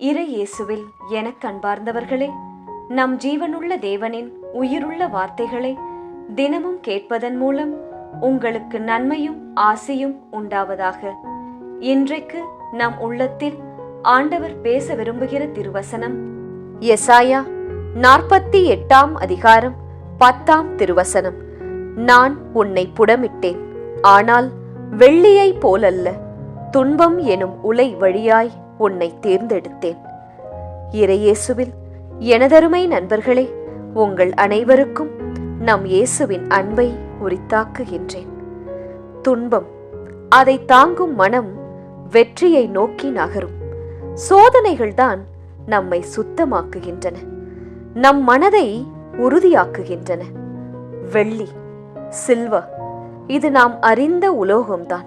இறை இயேசுவில் எனக் கண்பார்ந்தவர்களே நம் ஜீவனுள்ள தேவனின் உயிருள்ள வார்த்தைகளை தினமும் கேட்பதன் மூலம் உங்களுக்கு நன்மையும் ஆசையும் உண்டாவதாக. இன்றைக்கு நம் உள்ளத்தில் ஆண்டவர் பேச விரும்புகிற திருவசனம் எசாயா நாற்பத்தி எட்டாம் அதிகாரம் பத்தாம் திருவசனம். நான் உன்னை புடமிட்டேன் ஆனால் வெள்ளியைப் போலல்ல துன்பம் எனும் உலை வழியாய் உன்னை தேர்ந்தெடுத்தேன். இறையேசுவில் எனதருமை நண்பர்களே உங்கள் அனைவருக்கும் நம் இயேசுவின் அன்பை உரித்தாக்குகின்றேன். துன்பம் அதை தாங்கும் மனம் வெற்றியை நோக்கி நகரும். சோதனைகள்தான் நம்மை சுத்தமாக்குகின்றன. நம் மனதை உறுதியாக்குகின்றன. வெள்ளி சில்வ இது நாம் அறிந்த உலோகம்தான்.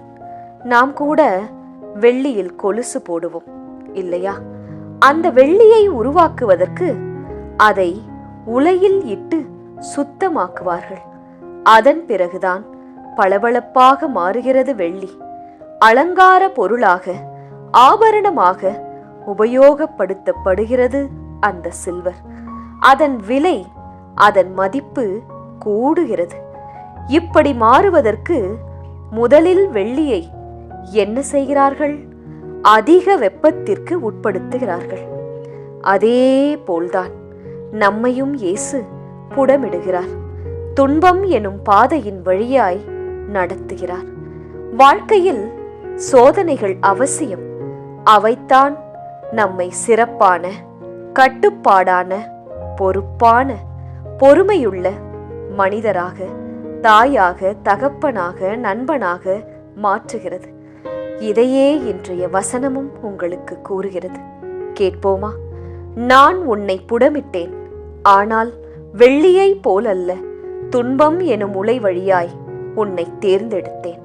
நாம் கூட வெள்ளியில் கொலுசு போடுவோம். இல்லையா? அந்த வெள்ளியை உருவாக்குவதற்கு அதை உலையில் இட்டு சுத்தமாக்குவார்கள். அதன் பிறகுதான் பளபளப்பாக மாறுகிறது வெள்ளி. அலங்கார பொருளாக ஆபரணமாக உபயோகப்படுத்தப்படுகிறது அந்த சில்வர். அதன் விலை அதன் மதிப்பு கூடுகிறது. இப்படி மாறுவதற்கு முதலில் வெள்ளியை என்ன செய்கிறார்கள்? அதிக வெப்பத்திற்கு உட்படுத்துகிறார்கள். அதே போல்தான் நம்மையும் இயேசு புடமிடுகிறார். துன்பம் எனும் பாதையின் வழியாய் நடத்துகிறார். வாழ்க்கையில் சோதனைகள் அவசியம். அவைத்தான் நம்மை சிறப்பான கட்டுப்பாடான பொறுப்பான பொறுமையுள்ள மனிதராக தாயாக தகப்பனாக நண்பனாக மாற்றுகிறது. இதையே இன்றைய வசனமும் உங்களுக்கு கூறுகிறது. கேட்போமா? நான் உன்னை புடமிட்டேன். ஆனால் வெள்ளியைப் போலல்ல துன்பம் எனும் உலை வழியாய் உன்னை தேர்ந்தெடுத்தேன்.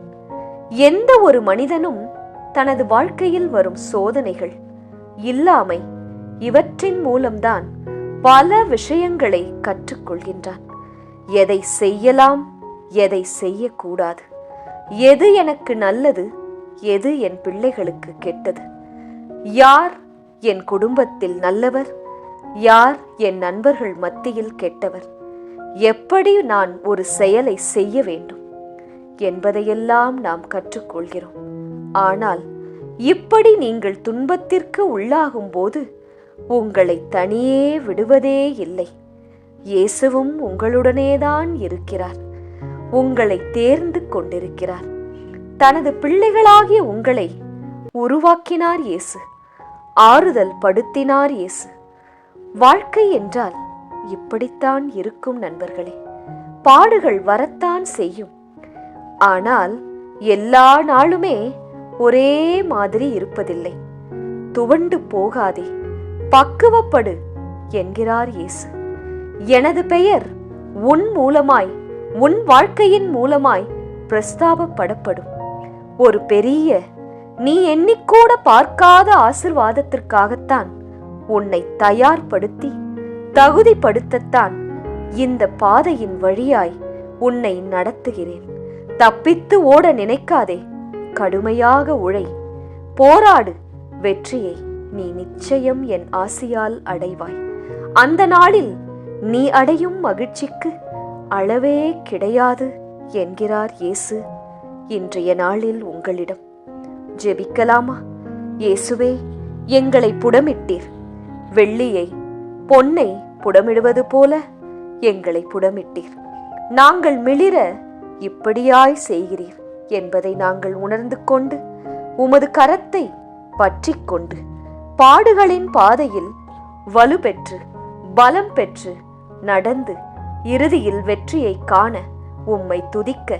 எந்த ஒரு மனிதனும் தனது வாழ்க்கையில் வரும் சோதனைகள் இல்லாமை இவற்றின் மூலம்தான் பல விஷயங்களை கற்றுக்கொள்கின்றான். எதை செய்யலாம் எதை செய்யக்கூடாது எது எனக்கு நல்லது எது என் பிள்ளைகளுக்கு கெட்டது? யார் என் குடும்பத்தில் நல்லவர்? யார் என் நண்பர்கள் மத்தியில் கெட்டவர்? எப்படி நான் ஒரு செயலை செய்ய வேண்டும்? என்பதையெல்லாம் நாம் கற்றுக்கொள்கிறோம். ஆனால் இப்படி நீங்கள் துன்பத்திற்கு உள்ளாகும் போது உங்களை தனியே விடுவதே இல்லை. இயேசுவும் உங்களுடனேதான் இருக்கிறார். உங்களை தேர்ந்து கொண்டிருக்கிறார். தனது பிள்ளைகளாகிய உங்களை உருவாக்கினார் இயேசு. ஆறுதல் படுத்தினார் இயேசு. வாழ்க்கை என்றால் இப்படித்தான் இருக்கும் நண்பர்களே. பாடுகள் வரத்தான் செய்யும். ஆனால் எல்லா நாளுமே ஒரே மாதிரி இருப்பதில்லை. துவண்டு போகாதே. பக்குவப்படு என்கிறார் இயேசு. எனது பெயர் உன் மூலமாய் உன் வாழ்க்கையின் மூலமாய் பிரஸ்தாபப்படப்படும். ஒரு பெரிய நீ எண்ணிக்கூட பார்க்காத ஆசிர்வாதத்திற்காகத்தான் உன்னை தயார்படுத்தி தகுதிப்படுத்தத்தான் இந்த பாதையின் வழியாய் உன்னை நடத்துகிறேன். தப்பித்து ஓட நினைக்காதே கடுமையாக உழை. போராடு வெற்றியை நீ நிச்சயம் என் ஆசியால் அடைவாய். அந்த நாளில் நீ அடையும் மகிழ்ச்சிக்கு அளவே கிடையாது என்கிறார் இயேசு. இன்றைய நாளில் உங்களிடம் ஜெபிக்கலாமா? இயேசுவே எங்களை புடமிட்டீர். வெள்ளியை பொன்னை புடமிடுவது போல எங்களை புடமிட்டீர். நாங்கள் மிளிர இப்படியாய் செய்கிறீர் என்பதை நாங்கள் உணர்ந்து கொண்டு உமது கரத்தை பற்றிக் கொண்டு பாடுகளின் பாதையில் வலுப்பெற்று பலம் பெற்று நடந்து இறுதியில் வெற்றியை காண உம்மை துதிக்க